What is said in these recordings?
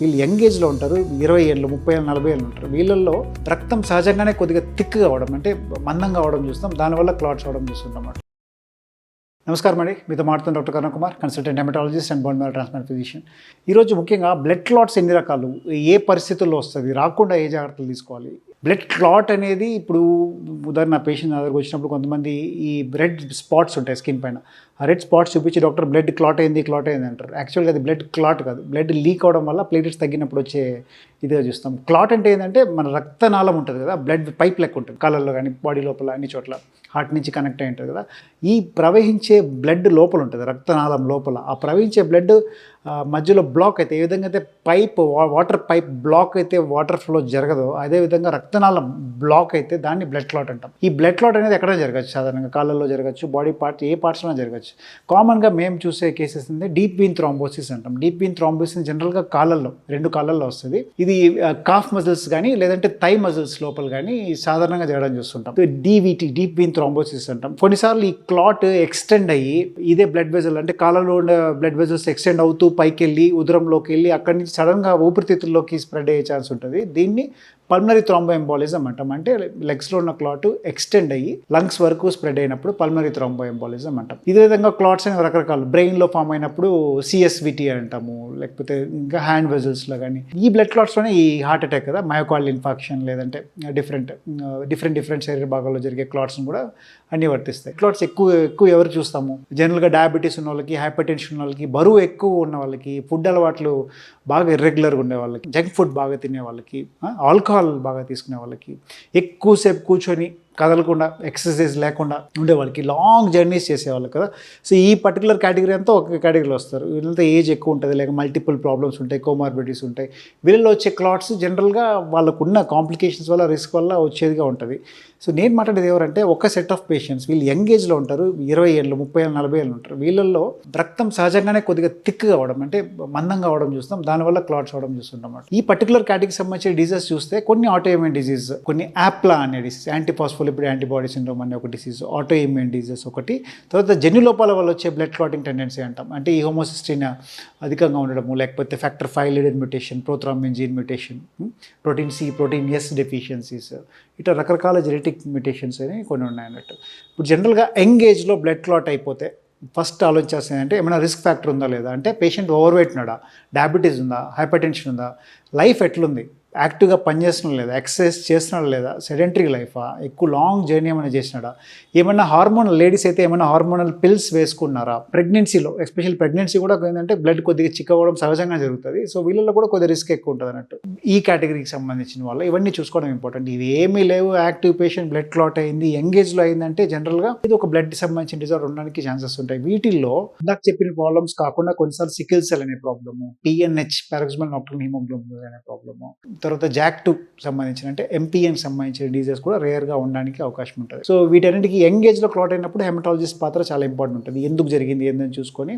వీళ్ళు యంగ్ ఏజ్లో ఉంటారు ఇరవై ఏళ్ళు ముప్పై ఏళ్ళు నలభై ఏళ్ళు ఉంటారు. వీళ్ళల్లో రక్తం సహజంగానే కొద్దిగా థిక్ అవడం అంటే మందంగా అవడం చూస్తాం. దానివల్ల క్లాట్స్ అవడం చూస్తుంటాం అన్నమాట. నమస్కారం అండి. మీతో మాట్లాడుతున్న doctor Karun Kumar consultant haematologist and bone marrow transplant physician ఈరోజు ముఖ్యంగా బ్లడ్ క్లాట్స్ ఎన్ని రకాలు? ఏ పరిస్థితుల్లో వస్తుంది? రాకుండా ఏ జాగ్రత్తలు తీసుకోవాలి? బ్లడ్ క్లాట్ అనేది ఇప్పుడు ఉదాహరణ పేషెంట్ నా దగ్గరకు వచ్చినప్పుడు కొంతమంది ఈ రెడ్ స్పాట్స్ ఉంటాయి స్కిన్ పైన. ఆ రెడ్ స్పాట్స్ చూపించి డాక్టర్ బ్లడ్ క్లాట్ అయింది క్లాట్ అయింది అంటారు. యాక్చువల్గా అది బ్లడ్ క్లాట్ కాదు. బ్లడ్ లీక్ అవడం వల్ల ప్లేటెట్స్ తగ్గినప్పుడు వచ్చే ఇదిగా చూస్తాం. క్లాట్ అంటే ఏంటంటే మన రక్తనాళం ఉంటుంది కదా బ్లడ్ పైప్ లెక్క ఉంటుంది. కాళ్ళల్లో కానీ బాడీ లోపల అన్ని చోట్ల హార్ట్ నుంచి కనెక్ట్ అయి ఉంటుంది కదా. ఈ ప్రవహించే బ్లడ్ లోపల ఉంటుంది రక్తనాళం లోపల. ఆ ప్రవహించే బ్లడ్ మధ్యలో బ్లాక్ అయితే ఏ విధంగా అయితే పైప్ వాటర్ పైప్ బ్లాక్ అయితే వాటర్ ఫ్లో జరగదో అదే విధంగా రక్తనాళం బ్లాక్ అయితే దాన్ని బ్లడ్ క్లాట్ అంటాం. ఈ బ్లడ్ క్లాట్ అనేది ఎక్కడ జరగచ్చు సాధారణంగా కాళ్ళల్లో జరగచ్చు బాడీ పార్ట్ ఏ పార్ట్స్లో జరగచ్చు. కామన్గా మేము చూసే కేసెస్ అంటే డీప్ వీన్ థ్రాంబోసిస్ అంటాం. డీప్ వీన్ థ్రాంబోసిస్ జనరల్గా కాళ్ళల్లో రెండు కాళ్ళల్లో వస్తుంది. ఇది కాఫ్ మజిల్స్ కానీ లేదంటే థై మజిల్స్ లోపల కానీ సాధారణంగా జరగడం చూస్తుంటాం. డీవీటీ డీప్ వీన్ థ్రాంబోసిస్ అంటాం. కొన్నిసార్లు ఈ క్లాట్ ఎక్స్టెండ్ అయ్యి ఇదే బ్లడ్ వెజల్ అంటే కాళ్ళలో ఉండే బ్లడ్ వెజల్స్ ఎక్స్టెండ్ అవుతూ పైకి వెళ్ళి ఉదరంలోకి వెళ్ళి అక్కడి నుంచి సడన్గా ఊపిరితిత్తుల్లోకి స్ప్రెడ్ అయ్యే ఛాన్స్ ఉంటుంది. దీన్ని పల్మరీ థ్రాంబో ఎంబాలిజం అంటాం. అంటే లెగ్స్లో ఉన్న క్లాట్ ఎక్స్టెండ్ అయ్యి లంగ్స్ వరకు స్ప్రెడ్ అయినప్పుడు పల్మరీ థ్రాంబో ఎంబాలిజం అంటాం. ఇదే విధంగా క్లాట్స్ అనేవి రకరకాలు. బ్రెయిన్లో ఫామ్ అయినప్పుడు సిఎస్విటీ అంటాము లేకపోతే ఇంకా హ్యాండ్ వెజల్స్లో కానీ. ఈ బ్లడ్ క్లాట్స్లోనే ఈ హార్ట్ అటాక్ కదా మయోకాల్ ఇన్ఫాక్షన్ లేదంటే డిఫరెంట్ డిఫరెంట్ డిఫరెంట్ శరీర భాగాల్లో జరిగే క్లాట్స్ని కూడా అన్నీ వర్తిస్తాయి. క్లాట్స్ ఎక్కువ ఎక్కువ ఎవరు చూస్తాము? జనరల్గా డయాబెటీస్ ఉన్న వాళ్ళకి హైపర్ టెన్షన్ ఉన్న వాళ్ళకి బరువు ఎక్కువ ఉన్న వాళ్ళకి ఫుడ్ అలవాట్లు బాగా ఇర్రెగ్యులర్గా ఉండే వాళ్ళకి జంక్ ఫుడ్ బాగా తినే వాళ్ళకి ఆల్కహాల్ బాగా తీసుకునే వాళ్ళకి ఎక్కువసేపు కూర్చొని కదలకుండా ఎక్సర్సైజ్ లేకుండా ఉండే వాళ్ళకి లాంగ్ జర్నీస్ చేసేవాళ్ళు కదా. సో ఈ పర్టికులర్ కేటగిరీ అంతా ఒక కేటగిరీలో వస్తారు. వీళ్ళంతా ఏజ్ ఎక్కువ ఉంటుంది లేక మల్టిపుల్ ప్రాబ్లమ్స్ ఉంటాయి కోమార్బిడిటీస్ ఉంటాయి. వీళ్ళలో వచ్చే క్లాట్స్ జనరల్గా వాళ్ళకున్న కాంప్లికేషన్స్ వల్ల రిస్క్ వల్ల వచ్చేదిగా ఉంటుంది. సో నేను మాట్లాడేది ఎవరంటే ఒక సెట్ ఆఫ్ పేషెంట్స్ వీళ్ళు యంగ్ ఏజ్లో ఉంటారు ఇరవై ఏళ్ళు ముప్పై ఏళ్ళు నలభై ఏళ్ళు ఉంటారు. వీళ్ళల్లో రక్తం సహజంగానే కొద్దిగా థిక్గా అవడం అంటే మందంగా అవడం చూస్తాం దానివల్ల క్లాట్స్ అవడం చూస్తుంటాం ఈ పర్టికులర్ కేటగిరీకి సంబంధించిన డిజీజ్ చూస్తే కొన్ని ఆటోఇమ్యూన్ డిజీజ్ కొన్ని యాప్లా అనే డిసీజ్ ఫోలిపిడ్ యాంటీబాడీ సిండ్రోమ్ అనే ఒక డిసీజ్ ఆటోఇమ్యూన్ డిజీజెస్ ఒకటి. తర్వాత జన్యు లోపాల వల్ల వచ్చే బ్లడ్ క్లాటింగ్ టెండెన్సీ అంటాం. అంటే ఈ హోమోసిస్టిన్ అధికంగా ఉండడము లేకపోతే factor five Leiden mutation prothrombin gene mutation protein C protein S deficiencies ఇట్లా రకరకాల జెనెటిక్ మ్యూటేషన్స్ అనేవి కొన్ని ఉన్నాయి అన్నట్టు. ఇప్పుడు జనరల్గా యంగ్ ఏజ్లో బ్లడ్ క్లాట్ అయిపోతే ఫస్ట్ ఆలోచించాల్సింది అంటే ఏమైనా రిస్క్ ఫ్యాక్టర్ ఉందా లేదా? అంటే పేషెంట్ ఓవర్ వెయిట్ ఉన్నాడా? డయాబెటీస్ ఉందా? హైపర్ టెన్షన్ ఉందా? లైఫ్ ఎట్లుంది? యాక్టివ్గా పనిచేస్తున్నాడు లేదా ఎక్సర్సైజ్ చేస్తున్నాడు లేదా? సెడెంటరీ లైఫా? ఎక్కువ లాంగ్ జర్నీ ఏమైనా చేసినాడా? ఏమైనా హార్మోనల్ లేడీస్ అయితే ఏమైనా హార్మోనల్ పిల్స్ వేసుకున్నారా? ప్రెగ్నెన్సీలో ఎస్పెషల్ ప్రెగ్నెన్సీ కూడా ఏంటంటే బ్లడ్ కొద్దిగా చిక్కవడం సహజంగా జరుగుతుంది. సో వీళ్ళలో కూడా కొద్దిగా రిస్క్ ఎక్కువ ఉంటుంది అన్నట్టు. ఈ కేటగిరీకి సంబంధించిన వాళ్ళు ఇవన్నీ చూసుకోవడం ఇంపార్టెంట్. ఇవి ఏమీ లేవు. యాక్టివ్ పేషెంట్ బ్లడ్ క్లాట్ అయింది. యంగ్ ఏజ్లో అయిందంటే జనరల్గా ఇది ఒక బ్లడ్ సంబంధించిన డిజార్డర్ ఉండడానికి ఛాన్సెస్ ఉంటాయి. వీటిల్లో నాకు చెప్పిన ప్రాబ్లమ్స్ కాకుండా కొన్నిసార్లు సికిల్ సెల్ అనే problem PNH paroxysmal nocturnal haemoglobin అనే ప్రాబ్లము తర్వాత జాక్ టు సంబంధించిన అంటే ఎంపీఎన్ సంబంధించిన డిజీజెస్ కూడా రేర్గా ఉండడానికి అవకాశం ఉంటుంది. సో వీటన్నిటికీ యంగ్ ఏజ్లో క్లాట్ అయినప్పుడు హెమటాలజిస్ట్ పాత్ర చాలా ఇంపార్టెంట్ ఉంటుంది. ఎందుకు జరిగింది ఏందని చూసుకొని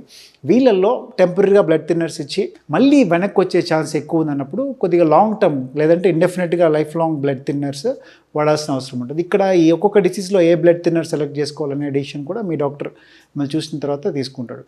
వీళ్ళల్లో టెంపరీగా బ్లడ్ థిన్నర్స్ ఇచ్చి మళ్ళీ వెనక్కి వచ్చే ఛాన్స్ ఎక్కువ ఉందన్నప్పుడు కొద్దిగా లాంగ్ టర్మ్ లేదంటే ఇండెఫినెట్గా లైఫ్ లాంగ్ బ్లడ్ థిన్నర్స్ వాడాల్సిన అవసరం ఉంటుంది. ఇక్కడ ఈ ఒక్కొక్క డిసీజ్లో ఏ బ్లడ్ థిన్నర్ సెలెక్ట్ చేసుకోవాలనే డిసిషన్ కూడా మీ డాక్టర్ మిమ్మల్ని చూసిన తర్వాత తీసుకుంటాడు.